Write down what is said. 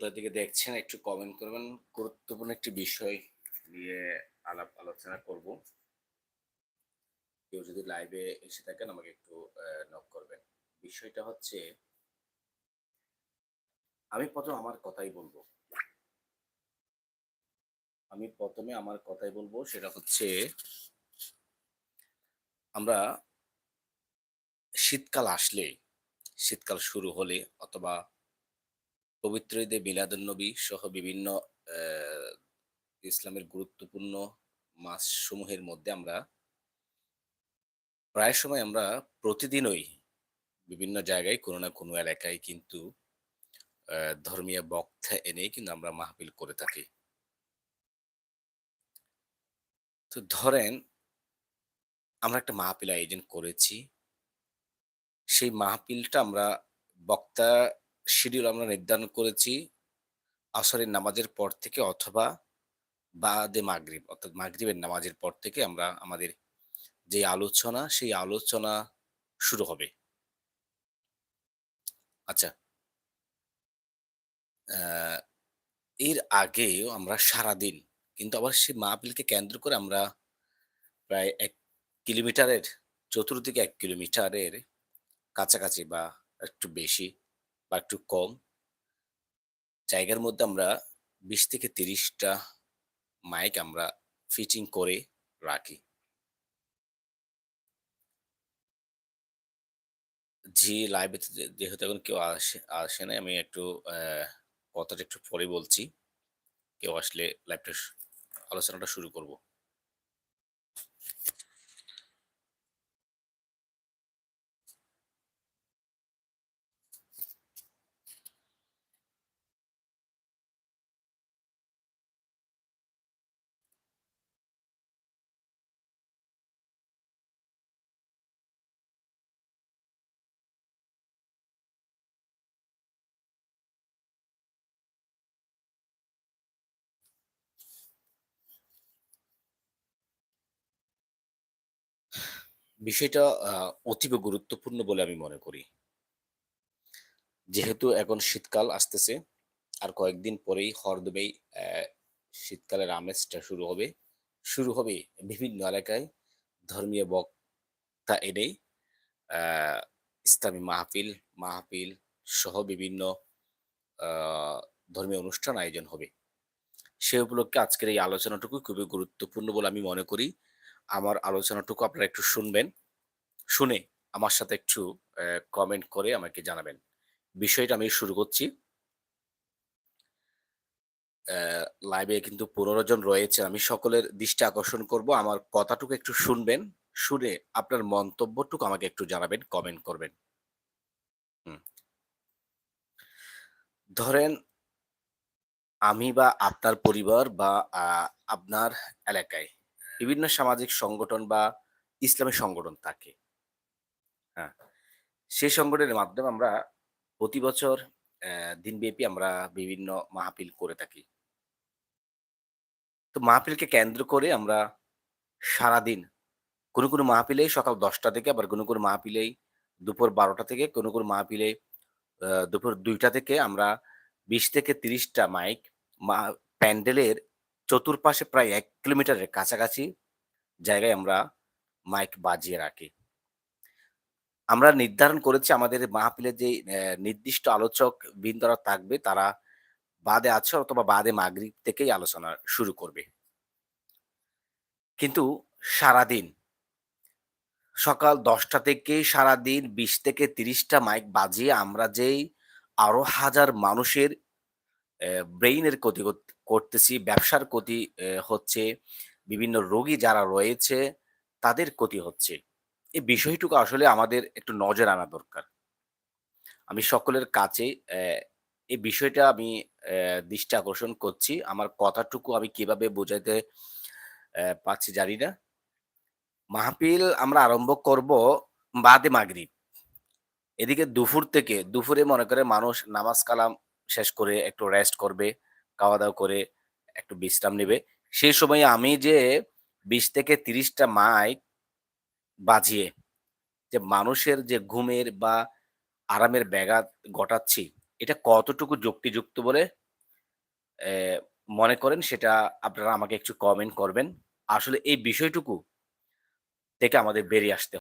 কোথা থেকে দেখছেন, একটু কমেন্ট করবেন। গুরুত্বপূর্ণ একটি বিষয় নিয়ে আলাপ আলোচনা করব। কেউ যদি লাইভে এসে থাকেন, আমাকে একটু নক করবেন। বিষয়টা হচ্ছে, আমি প্রথম আমার কথাই বলব। আমি প্রথমে আমার কথাই বলব, সেটা হচ্ছে, আমরা শীতকাল আসলে শীতকাল শুরু হলে অথবা পবিত্র ঈদে নবী সহ বিভিন্ন ইসলামের গুরুত্বপূর্ণ মাস সমূহের মধ্যে আমরা প্রায় সময় আমরা প্রতিদিনই বিভিন্ন জায়গায় কোনো না কোনো এলাকায় কিন্তু ধর্মীয় বক্তা এনে কিন্তু আমরা মাহফিল করে থাকি। তো ধরেন, আমরা একটা মাহফিল আয়োজন করেছি। সেই মাহফিলটা আমরা বক্তা শিডিউল আমরা নির্ধারণ করেছি আসরের নামাজের পর থেকে অথবা বাদে মাগরিব, অর্থাৎ মাগরিবের নামাজের পর থেকে আমরা আমাদের যে আলোচনা, সেই আলোচনা শুরু হবে। আচ্ছা। এর আগেও আমরা সারাদিন, কিন্তু আবার সেই মাহফিলকে কেন্দ্র করে আমরা প্রায় এক কিলোমিটারের, চতুর্দিকে এক কিলোমিটারের কাছাকাছি বা একটু বেশি বা একটু কম। জায়গার মধ্যে আমরা বিশ থেকে তিরিশটা মাইক আমরা ফিটিং করে রাখি। জি লাইভে যেহেতু এখন কেউ আসে আসে না আমি একটু কথাটা একটু পরে বলছি। কেউ আসলে লাইভটা আলোচনাটা শুরু করব। বিষয়টা অতীব গুরুত্বপূর্ণ বলে আমি মনে করি। যেহেতু এখন শীতকাল আসতেছে, আর কয়েকদিন পরেই হরদমেই শীতকালের আমেজটা শুরু হবে। শুরু হবে বিভিন্ন এলাকায় ধর্মীয় বক্তা এনেই ইসলামী মাহফিল মাহফিল সহ বিভিন্ন ধর্মীয় অনুষ্ঠান আয়োজন হবে। সে উপলক্ষে আজকের এই আলোচনাটুকু খুবই গুরুত্বপূর্ণ বলে আমি মনে করি। আমার আলোচনাটুকু আপনারা একটু শুনবেন। শুনে আমার সাথে একটু কমেন্ট করে আমাকে জানাবেন। বিষয়টা আমি শুরু করছি। লাইভে কিন্তু পনেরো জন রয়েছে। আমি সকলের দৃষ্টি আকর্ষণ করব। আমার কথাটুকু একটু শুনবেন। শুনে আপনার মন্তব্যটুকু আমাকে একটু জানাবেন কমেন্ট করবেন। ধরেন, আমি বা আপনার পরিবার বা আপনার এলাকায় বিভিন্ন সামাজিক সংগঠন বা ইসলামী সংগঠন থাকে। হ্যাঁ সেই সংগঠনের মাধ্যমে আমরা প্রতি বছর দিনব্যাপী আমরা বিভিন্ন মাহফিল করে থাকি। তো মাহফিলকে কেন্দ্র করে আমরা সারাদিন কোনো কোনো মাহফিলেই সকাল দশটা থেকে আবার কোনো কোনো মাহফিলেই দুপুর বারোটা থেকে কোনো কোনো মাহফিলে দুপুর দুইটা থেকে আমরা বিশ থেকে তিরিশটা মাইক মা, প্যান্ডেলের চতুর্পাশে প্রায় এক কিলোমিটারের কাছাকাছি জায়গায় আমরা মাইক বাজিয়ে রাখি। আমরা নির্ধারণ করেছি আমাদের মাহফিলের যে নির্দিষ্ট আলোচক বৃন্দরা থাকবে তারা বাদে আছে অথবা বাদে মাগরিব থেকেই আলোচনা শুরু করবে। কিন্তু সারাদিন, সকাল দশটা থেকে সারাদিন বিশ থেকে তিরিশটা মাইক বাজিয়ে আমরা যেই আরও হাজার মানুষের ব্রেইনের ক্ষতি করতেছি, ব্যবসার ক্ষতি হচ্ছে, বিভিন্ন রোগী যারা রয়েছে, তাদের ক্ষতি হচ্ছে। এই বিষয়টুকু আসলে আমাদের একটু নজর আনা দরকার। আমি সকলের কাছে এই বিষয়টা আমি দৃষ্টি আকর্ষণ করছি। আমার কথাটুকু আমি কীভাবে বোঝাইতে পাচ্ছি জানি না। মাহফিল আমরা আরম্ভ করব বাদে মাগরিব। এদিকে দুপুর থেকে, দুপুরে মনে করে মানুষ নামাজ কালাম শেষ করে একটু রেস্ট করবে। খাওয়া দাওয়া করে একটু বিশ্রাম নেবে সেই সময় আমি যে বিশ থেকে তিরিশটা মাইক বাজিয়ে যে মানুষের যে ঘুমের বা আরামের ব্যাঘাত ঘটাচ্ছি, এটা কতটুকু যুক্তিযুক্ত বলে মনে করেন সেটা আপনারা আমাকে একটু কমেন্ট করবেন। আসলে এই বিষয়টুকু থেকে আমাদের বেরিয়ে আসতে